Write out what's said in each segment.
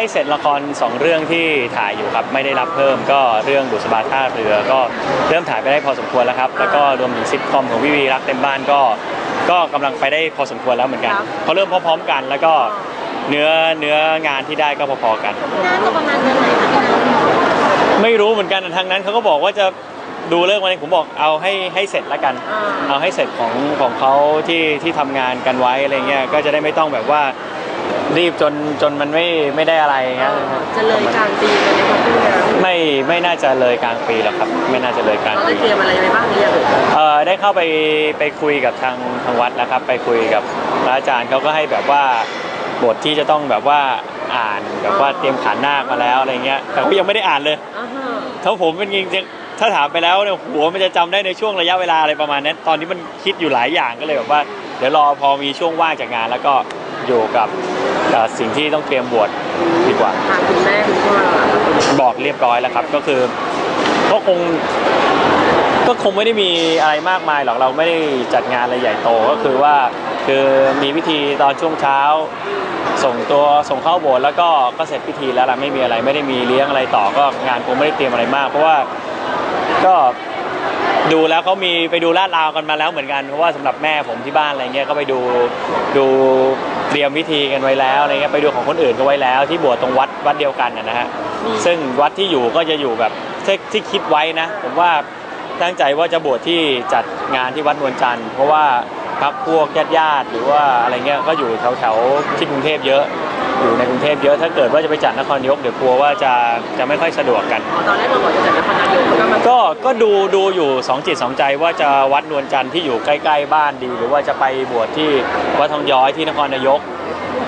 ให้เสร็จละครสองเรื่องที่ถ่ายอยู่ครับไม่ได้รับเพิ่มก็เรื่องบุษบาท่าเรือก็เริ่มถ่ายไปได้พอสมควรแล้วครับ แล้วก็รวมถึงซิทคอมของวิวีรักเต็มบ้านก็ ก็กำลังไปได้พอสมควรแล้วเหมือนกันเขาเริ่มพร้อมๆกันแล้วก็เนื้อเนื้องานที่ได้ก็พอๆกัน น่าจะประมาณเดือนไหนคะพี่น้องไม่รู้เหมือนกันทางนั้นเขาก็บอกว่าจะดูเรื่องวันนี้ผมบอกเอาให้ให้เสร็จแล้วกันอ่าเอาให้เสร็จของของเขาที่ที่ทำงานกันไว้อะไรเงี้ยก็จะได้ไม่ต้องแบบว่า รีบจนจนมันไม่ไม่ได้อะไรเงี้ยจะเลยกลางปีกันไหมคะพี่น้องไม่ไม่น่าจะเลยกลางปีหรอกครับ ไม่น่าจะเลยกลางเราได้ปีเตรียมอะไรไว้บ้างหรือยังเอ่อได้เข้าไปไปคุยกับทางทางวัดแล้วครับ ไปคุยกับพระอาจารย์เขาก็ให้แบบว่าบทที่จะต้องแบบว่าอ่านแบบว่าเตรียมขานนาคมาแล้วอะไรเงี้ยแต่ก็ยังไม่ได้อ่านเลยอ่าฮะถ้าผมเป็นจริงๆถ้าถามไปแล้วเนี่ยหัวมันจะจำได้ในช่วงระยะเวลาอะไรประมาณนั้นตอนนี้มันคิดอยู่หลายอย่างก็เลยแบบว่า เดี๋ยวรอพอมีช่วงว่างจากงาน แล้วก็ อยู่กับเอ่อสิ่งที่ต้องเตรียมบวชดีกว่าทางคุณแม่คุณพ่อเราอะบอกเรียบร้อยแล้วครับ ก็คือก็คงก็คงไม่ได้มีอะไรมากมายหรอกเราไม่ได้จัดงานอะไรใหญ่โตก็คือว่าคือมีพิธีตอนช่วงเช้า ส่งตัวส่งเข้าโบสถ์แล้วก็ก็เสร็จพิธีแล้วล่ะไม่มีอะไรไม่ได้มีเลี้ยงอะไรต่อก็งานคงไม่ได้เตรียมอะไรมาก เพราะว่าก็ดูแล้วเขามีไปดูลาดราวกันมาแล้วเหมือนกันเพราะว่าสำหรับแม่ผมที่บ้านอะไรเงี้ยก็ไปดูดู เตรียมพิธีกันไว้แล้วอะไรเงี้ยไปดูของคนอื่นก็ไว้แล้ว ที่บวชตรงวัดวัดเดียวกันนะนะฮะซึ่งวัดที่อยู่ก็จะอยู่แบบที่ที่คิดไว้นะ ผมว่าตั้งใจว่าจะบวชที่จัดงานที่วัดนวลจันทร์เพราะว่าพักพวกญาติญาติๆหรือว่าอะไรเงี้ยก็อยู่แถวแถวๆที่กรุงเทพเยอะ อยู่ในกรุงเทพเยอะถ้าเกิดว่าจะไปจัดนครนายกเดี๋ยวกลัวว่าจะจะไม่ค่อยสะดวกกัน อ๋อตอนแรกเราบอกจะจัดนครนายกแล้วก็มาก็ก็ดูดูอยู่สองจิตสองใจว่าจะวัดนวลจันทร์ที่อยู่ใกล้ ๆ บ้านดี หรือว่าจะไปบวชที่วัดทองย้อยที่นครนายก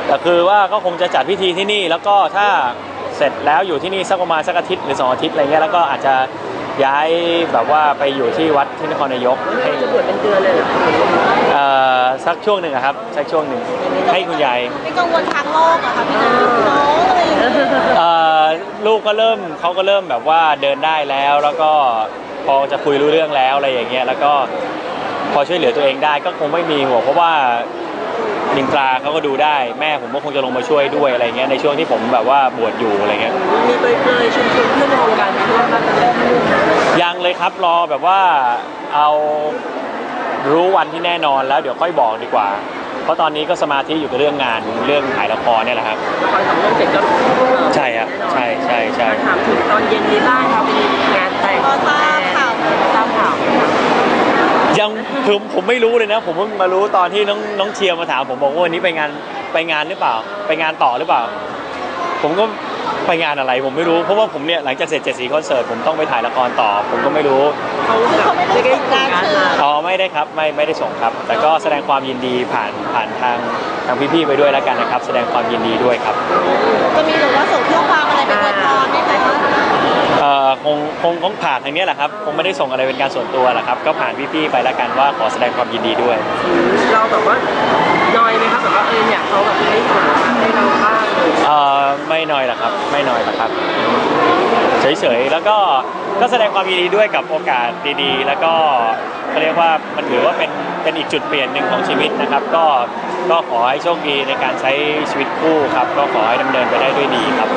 แต่คือว่าก็คงจะจัดพิธีที่นี่ แล้วก็ถ้าเสร็จแล้วอยู่ที่นี่สักประมาณสักอาทิตย์หรือสองอาทิตย์อะไรเงี้ยแล้วก็อาจจะ ย้ายแบบว่าไปอยู่ที่วัดที่นครนายกให้จะบวชเป็นเดือนเลยเหรอเอ่อสักช่วงหนึ่งอะครับสักช่วงหนึ่งให้คุณยายไม่กังวลทางโลกอะค่ะพี่น้ำน้องอะไรอย่างเงี้ยเอ่อลูกก็เริ่มเขาก็เริ่มแบบว่าเดินได้แล้วแล้วก็พอจะคุยรู้เรื่องแล้วอะไรอย่างเงี้ยแล้วก็พอช่วยเหลือตัวเองได้ก็คงไม่มีห่วงเพราะว่า ลิงตราเขาก็ดูได้แม่ผมก็คงจะลงมาช่วยด้วยอะไรเงี้ยในช่วงที่ผมแบบว่าบวชอยู่อะไรเงี้ยมีเปรยๆชวนชวนเพื่อนในวงการมาร่วมบ้างไหมยังเลยครับรอแบบว่าเอารู้วันที่แน่นอนแล้วเดี๋ยวค่อยบอกดีกว่า เพราะตอนนี้ก็สมาธิอยู่กับเรื่องงานเรื่องถ่ายละครเนี่ยแหละครับละครสองเรื่องเสร็จก็ใช่ครับใช่ใช่ใช่ถามถึงตอนเย็นนี้บ้างครับมีงานแต่ง พอทราบข่าว ทราบข่าวไหมครับ ยังผมผมไม่รู้เลยนะ ผมเพิ่งมารู้ตอนที่น้องน้องเชียร์มาถามผมบอกว่าวันนี้ไปงานไปงานหรือเปล่า ไปงานต่อหรือเปล่า ผมก็ไปงานอะไรผมไม่รู้เพราะว่าผมเนี่ยหลังจากเสร็จเจ็ดสีคอนเสิร์ตผมต้องไปถ่ายละครต่อ ผมก็ไม่รู้เขาแบบไม่ได้ส่งงานมาอ๋อไม่ได้ครับไม่ไม่ได้ส่งครับ แต่ก็แสดงความยินดีผ่านผ่านทางทางพี่ๆไปด้วยแล้วกันนะครับ แสดงความยินดีด้วยครับ จะมีหรือว่าส่งข้อความอะไรไปอวยพรไหมคะเอ่อ คงคงคงผ่านทางเนี้ยแหละครับคงไม่ได้ส่งอะไรเป็นการส่วนตัวแหละครับ ก็ผ่านพี่ๆไปแล้วกันว่าขอแสดงความยินดีด้วย เราแบบว่าน้อยไหมครับแบบว่าเอออยากเขาแบบให้ส่งให้เราบ้างเลยเอ่อไม่น้อยหรอกครับ ไม่น้อยหรอกครับ เฉยๆแล้วก็ก็แสดงความยินดีด้วยกับโอกาสดีๆ แล้วก็เขาเรียกว่ามันถือว่าเป็นเป็นอีกจุดเปลี่ยนหนึ่งของชีวิตนะครับ ก็ก็ขอให้โชคดีในการใช้ชีวิตคู่ครับ ก็ขอให้ดำเนินไปได้ด้วยดีครับ